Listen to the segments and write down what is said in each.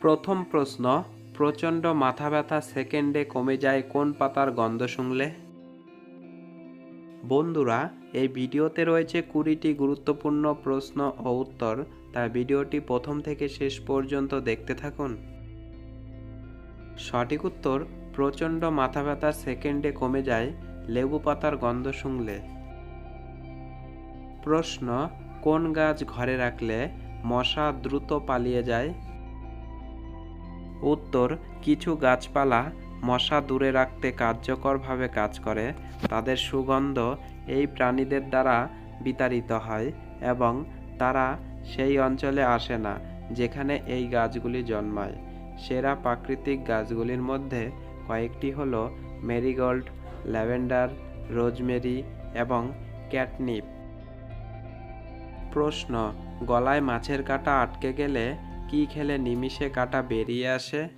প্রথম প্রশ্ন, প্রচণ্ড মাথা ব্যথা সেকেন্ডে কমে যায় কোন পাতার গন্ধ শুনলে? বন্ধুরা, এই ভিডিওতে রয়েছে কুড়িটি গুরুত্বপূর্ণ প্রশ্ন ও উত্তর। তাই ভিডিওটি প্রথম থেকে শেষ পর্যন্ত দেখতে থাকুন। সঠিক উত্তর, প্রচণ্ড মাথা ব্যথা সেকেন্ডে কমে যায়, লেবু পাতার গন্ধ শুনলে। প্রশ্ন, কোন গাছ ঘরে রাখলে মশা দ্রুত পালিয়ে যায়? উত্তর, কিছু গাছপালা মশা দূরে রাখতে কার্যকরভাবে কাজ করে, তাদের সুগন্ধ এই প্রাণীদের দ্বারা বিতাড়িত হয় এবং তারা সেই অঞ্চলে আসে না যেখানে এই গাছগুলি জন্মায়। সেরা প্রাকৃতিক গাছগুলির মধ্যে কয়েকটি হল মেরিগোল্ড, ল্যাভেন্ডার, রোজমেরি এবং ক্যাটনিপ। প্রশ্ন, গলায় মাছের কাঁটা আটকে গেলে কি খেলে নিমিষে কাঁটা বেরিয়ে আসে?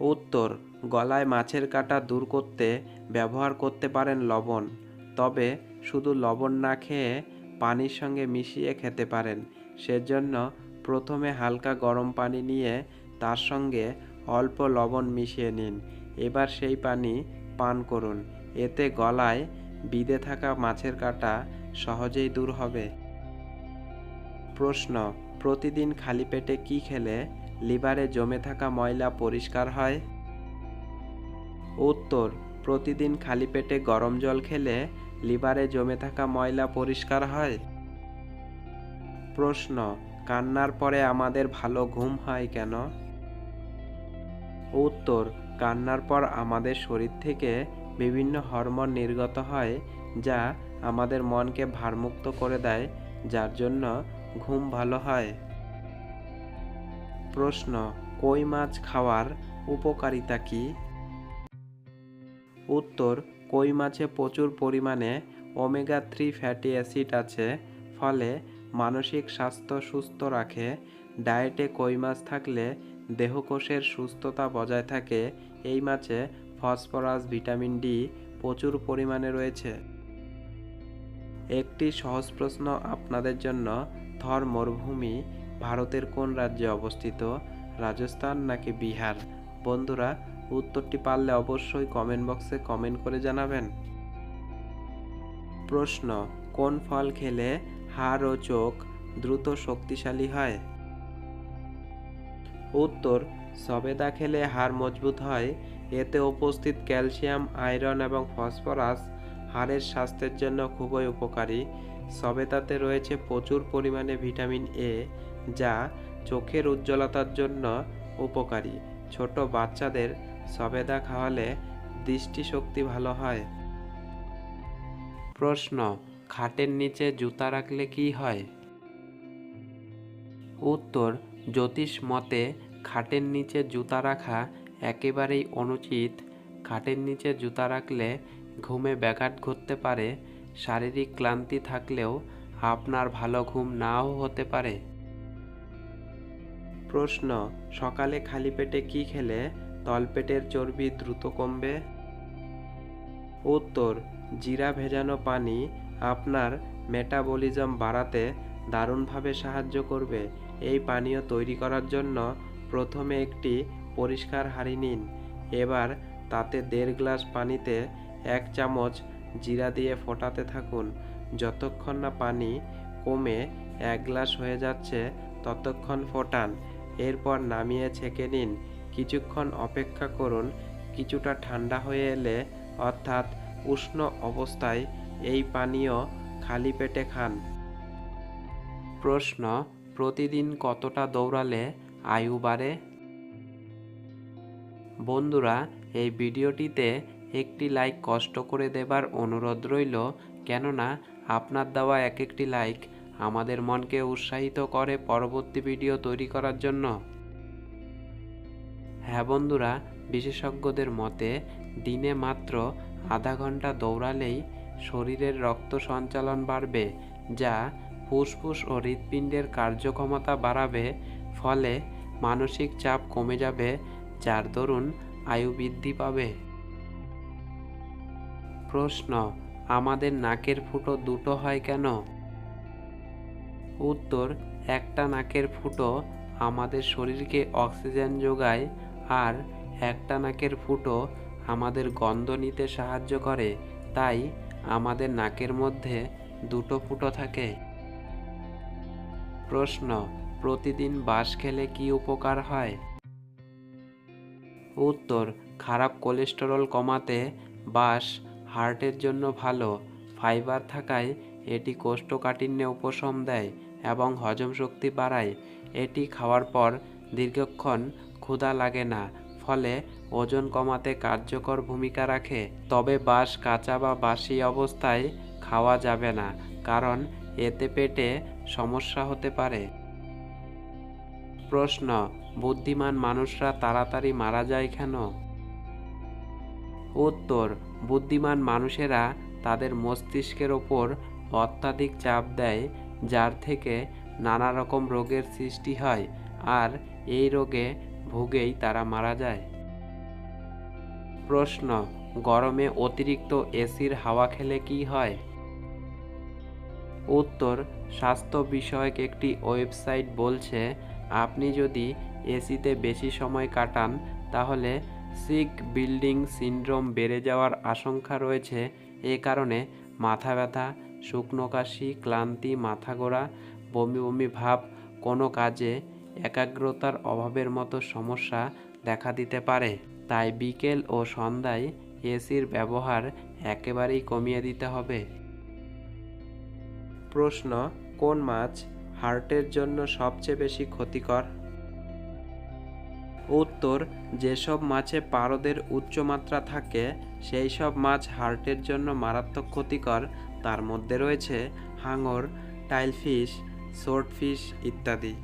উত্তর, গলায় মাছের কাটা দূর করতে ব্যবহার করতে পারেন লবণ, তবে শুধু লবণ না খেয়ে পানির সঙ্গে মিশিয়ে খেতে পারেন। সেজন্য প্রথমে হালকা গরম পানি নিয়ে তার সঙ্গে অল্প লবণ মিশিয়ে নিন। এবার সেই পানি পান করুন। এতে গলায় বিঁধে থাকা মাছের কাঁটা সহজেই দূর হবে। প্রশ্ন প্রতিদিন খালি পেটে কি খেলে লিভারে জমে থাকা ময়লা পরিষ্কার হয়? উত্তর, প্রতিদিন খালি পেটে গরম জল খেলে লিভারে জমে থাকা ময়লা পরিষ্কার হয়? প্রশ্ন, কান্নার পরে আমাদের ভালো ঘুম হয় কেন? উত্তর, কান্নার পর আমাদের শরীর থেকে বিভিন্ন হরমোন নির্গত হয় যা আমাদের মনকে ভারমুক্ত করে দেয়, যার জন্য ঘুম ভালো হয়? প্রশ্ন, কই মাছ খাওয়ার উপকারিতা কি? উত্তর, কই মাছে প্রচুর পরিমাণে ওমেগা থ্রি ফ্যাটি অ্যাসিড আছে, ফলে মানসিক স্বাস্থ্য সুস্থ রাখে, ডায়েটে কই মাছ থাকলে দেহকোষের সুস্থতা বজায় থাকে, এই মাছে ফসফরাস, ভিটামিন ডি প্রচুর পরিমাণে রয়েছে। একটি সহজ প্রশ্ন আপনাদের জন্য থর মরুভূমি ভারতের কোন রাজ্যে অবস্থিত? রাজস্থান নাকি বিহার? বন্ধুরা, উত্তরটি পারলে অবশ্যই কমেন্ট বক্সে কমেন্ট করে জানাবেন। প্রশ্ন, কোন ফল খেলে হাড় ও চোখ দ্রুত শক্তিশালী হয়? উত্তর, সবেদা খেলে হাড় মজবুত হয়। এতে উপস্থিত ক্যালসিয়াম, আয়রন এবং ফসফরাস হাড়ের স্বাস্থ্যের জন্য খুবই উপকারী। সবেদাতে রয়েছে প্রচুর পরিমাণে ভিটামিন এ, যা চোখের উজ্জ্বলতার জন্য উপকারী। ছোট বাচ্চাদের সবেদা খাওয়ালে দৃষ্টিশক্তি ভালো হয়। প্রশ্ন, খাটের নিচে জুতা রাখলে কি হয়? উত্তর, জ্যোতিষ মতে খাটের নিচে জুতা রাখা একেবারেই অনুচিত। খাটের নিচে জুতা রাখলে ঘুমে ব্যাঘাত ঘটতে পারে শারীরিক ক্লান্তি থাকলেও আপনার ভালো ঘুম নাও হতে পারে। প্রশ্ন, সকালে খালি পেটে কি খেলে তলপেটের চর্বি দ্রুত কমবে? উত্তর, জিরা ভেজানো পানি আপনার মেটাবলিজম বাড়াতে দারুণভাবে সাহায্য করবে। এই পানীয় তৈরি করার জন্য প্রথমে একটি পরিষ্কার হাঁড়ি নিন। এবার তাতে দেড় গ্লাস পানিতে এক চামচ জিরা দিয়ে ফোটাতে থাকুন। যতক্ষণ না পানি কমে এক গ্লাস হয়ে যাচ্ছে, ততক্ষণ ফোটান। এরপর নামিয়ে ছেঁকে নিন। কিছুক্ষণ অপেক্ষা করুন। কিছুটা ঠান্ডা হয়ে এলে অর্থাৎ উষ্ণ অবস্থায় এই পানীয় খালি পেটে খান। প্রশ্ন, প্রতিদিন কতটা দৌড়ালে আয়ু বাড়ে? বন্ধুরা, এই ভিডিওটিতে একটি লাইক কষ্ট করে দেবার অনুরোধ রইল, কেননা আপনার দেওয়া এক একটি লাইক আমাদের মনকে উৎসাহিত করে পরবর্তী ভিডিও তৈরি করার জন্য। হ্যাঁ বন্ধুরা, বিশেষজ্ঞদের মতে দিনে মাত্র আধা ঘণ্টা দৌড়ালেই শরীরের রক্ত সঞ্চালন বাড়বে, যা ফুসফুস ও হৃৎপিণ্ডের কার্যক্ষমতা বাড়াবে, ফলে মানসিক চাপ কমে যাবে, যার দরুন আয়ু বৃদ্ধি পাবে। প্রশ্ন, আমাদের নাকের ফুটো দুটো হয় কেন? উত্তর, একটা নাকের ফুটো আমাদের শরীরকে অক্সিজেন যোগায় আর একটা নাকের ফুটো আমাদের গন্ধ নিতে সাহায্য করে, তাই আমাদের নাকের মধ্যে দুটো ফুটো থাকে। প্রশ্ন, প্রতিদিন বাঁশ খেলে কি উপকার হয়? উত্তর, খারাপ কোলেস্টেরল কমাতে বাঁশ হার্টের জন্য ভালো। ফাইবার থাকায় এটি কোষ্ঠকাঠিন্যে উপশম দেয় এবং হজম শক্তি বাড়ায়। এটি খাওয়ার পর দীর্ঘক্ষণ ক্ষুধা লাগে না, ফলে ওজন কমাতে কার্যকর ভূমিকা রাখে। তবে বাঁশ, কাঁচা বা বাসি অবস্থায় খাওয়া যাবে না, কারণ এতে পেটে সমস্যা হতে পারে। প্রশ্ন, বুদ্ধিমান মানুষরা তাড়াতাড়ি মারা যায় কেন? উত্তর, বুদ্ধিমান মানুষেরা তাদের মস্তিষ্কের ওপর অত্যাধিক চাপ দেয়, যার থেকে নানা রকম রোগের সৃষ্টি হয় আর এই রোগে ভুগেই তারা মারা যায়। প্রশ্ন, গরমে অতিরিক্ত এসির হাওয়া খেলে কি হয়? উত্তর, স্বাস্থ্য বিষয়ক একটি ওয়েবসাইট বলছে, আপনি যদি এসিতে বেশি সময় কাটান, তাহলে সিক বিল্ডিং সিন্ড্রোম বেড়ে যাওয়ার আশঙ্কা রয়েছে এ কারণে মাথা ব্যথা, শুকনো কাশি, ক্লান্তি, মাথা ঘোরা বমি বমি ভাব কোনো কাজে একাগ্রতার অভাবের মতো সমস্যা দেখা দিতে পারে। তাই বিকেল ও সন্ধ্যায় এসির ব্যবহার একেবারেই কমিয়ে দিতে হবে। প্রশ্ন, কোন মাছ হার্টের জন্য সবচেয়ে বেশি ক্ষতিকর? উত্তর, যেসব মাছে পারদের উচ্চমাত্রা থাকে, সেই সব মাছ হার্টের জন্য মারাত্মক ক্ষতিকর। তার মধ্যে রয়েছে হাঙর টাইলফিশ সোর্টফিশ ইত্যাদি।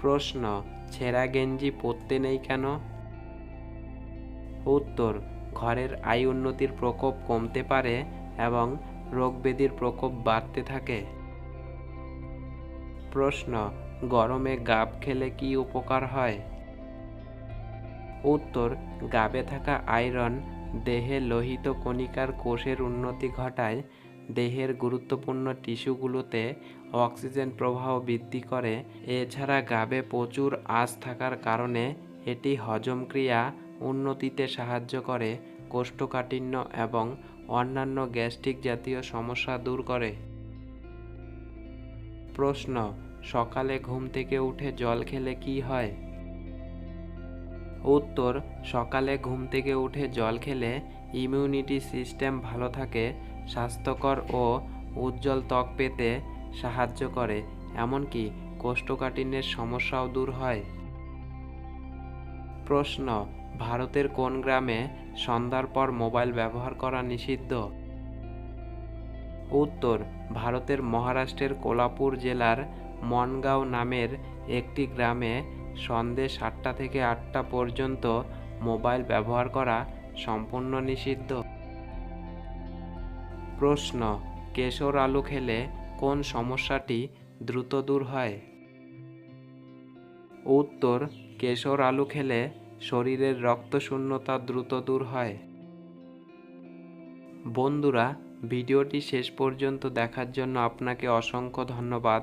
প্রশ্ন, ছেঁড়া গেঞ্জি পরতে নেই কেন? উত্তর, ঘরের আয় উন্নতির প্রকোপ কমতে পারে এবং রোগব্যাধির প্রকোপ বাড়তে থাকে। প্রশ্ন গরমে গাব খেলে কি উপকার হয়? উত্তর, গাবে থাকা আয়রন দেহে লোহিত কণিকার কোষের উন্নতি ঘটায়, দেহের গুরুত্বপূর্ণ টিস্যুগুলোতে অক্সিজেন প্রবাহ বৃদ্ধি করে, এছাড়া গাবে প্রচুর আঁচ থাকার কারণে এটি হজমক্রিয়া উন্নতিতে সাহায্য করে, কোষ্ঠকাঠিন্য এবং অন্যান্য গ্যাস্ট্রিক জাতীয় সমস্যা দূর করে। প্রশ্ন সকালে ঘুম থেকে উঠে জল খেলে কি হয়? উত্তর, সকালে ঘুম থেকে উঠে জল খেলে ইমিউনিটি সিস্টেম ভালো থাকে, স্বাস্থ্যকর ও উজ্জ্বল ত্বক পেতে সাহায্য করে, এমনকি কোষ্ঠকাঠিন্যের সমস্যাও দূর হয়। প্রশ্ন, ভারতের কোন গ্রামে সন্ধ্যার পর মোবাইল ব্যবহার করা নিষিদ্ধ? উত্তর, ভারতের মহারাষ্ট্রের কোলাপুর জেলার মনগাঁও নামের একটি গ্রামে সন্ধে সাতটা থেকে আটটা পর্যন্ত মোবাইল ব্যবহার করা সম্পূর্ণ নিষিদ্ধ। প্রশ্ন, কেশর আলু খেলে কোন সমস্যাটি দ্রুত দূর হয়? উত্তর, কেশর আলু খেলে শরীরের রক্তশূন্যতা দ্রুত দূর হয়। বন্ধুরা, ভিডিওটি শেষ পর্যন্ত দেখার জন্য আপনাকে অসংখ্য ধন্যবাদ।